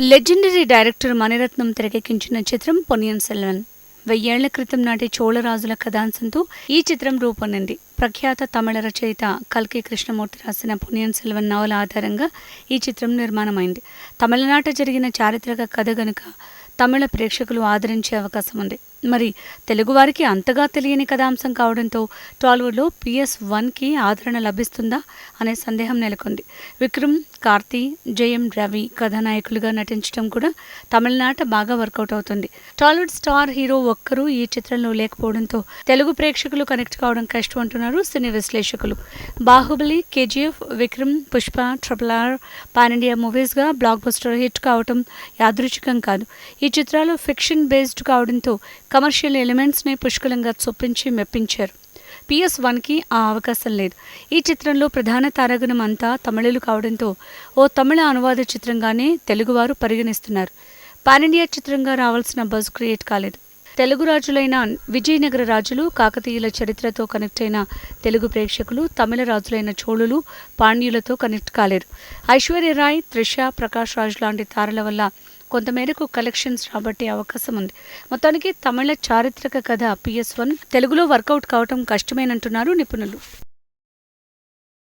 Legendary director Mani Ratnam తెరకెక్కించిన చిత్రం పొనియన్ సెల్వన్. వెయ్యేళ్ళ క్రితం నాటి చోళరాజుల కథాంశంతో ఈ చిత్రం రూపొందింది. ప్రఖ్యాత తమిళ రచయిత కల్కి కృష్ణమూర్తి రాసిన పునియన్ సెల్వన్ నవల ఆధారంగా ఈ చిత్రం నిర్మాణమైంది. తమిళనాట జరిగిన చారిత్రక కథ గనుక తమిళ ప్రేక్షకులు ఆదరించే అవకాశం ఉంది మరి తెలుగువారికి అంతగా తెలియని కథాంశం కావడంతో టాలీవుడ్లో పిఎస్ వన్కి ఆదరణ లభిస్తుందా అనే సందేహం నెలకొంది. విక్రమ్ కార్తీ జయం రవి కథానాయకులుగా నటించడం కూడా తమిళనాట బాగా వర్కౌట్ అవుతుంది. టాలీవుడ్ స్టార్ హీరో ఒక్కరూ ఈ చిత్రంలో లేకపోవడంతో తెలుగు ప్రేక్షకులు కనెక్ట్ కావడం కష్టం అంటున్నారు సినీ విశ్లేషకులు. Baahubali KGF Vikram Pushpa triple R pan India మూవీస్గా blockbuster hit కావటం యాదృచ్ఛికం కాదు. ఈ చిత్రాలు ఫిక్షన్ బేస్డ్ కావడంతో కమర్షియల్ ఎలిమెంట్స్ని పుష్కలంగా చొప్పించి మెప్పించారు. పిఎస్ వన్కి ఆ అవకాశం లేదు. ఈ చిత్రంలో ప్రధాన తారాగణం అంతా తమిళులు కావడంతో ఓ తమిళ అనువాద చిత్రంగానే తెలుగువారు పరిగణిస్తున్నారు. పాన్ ఇండియా చిత్రంగా రావాల్సిన బజ్ క్రియేట్ కాలేదు. తెలుగు రాజులైన విజయనగర రాజులు కాకతీయుల చరిత్రతో కనెక్ట్ అయిన తెలుగు ప్రేక్షకులు తమిళ రాజులైన చోళులు పాండ్యులతో కనెక్ట్ కాలేరు. ఐశ్వర్యరాయ్ త్రిష ప్రకాష్ రాజ్ లాంటి తారల వల్ల కొంతమేరకు కలెక్షన్స్ రాబట్టే అవకాశం ఉంది. మొత్తానికి తమిళ చారిత్రక కథ పిఎస్ వన్ తెలుగులో వర్కౌట్ కావటం కష్టమేనంటున్నారు నిపుణులు.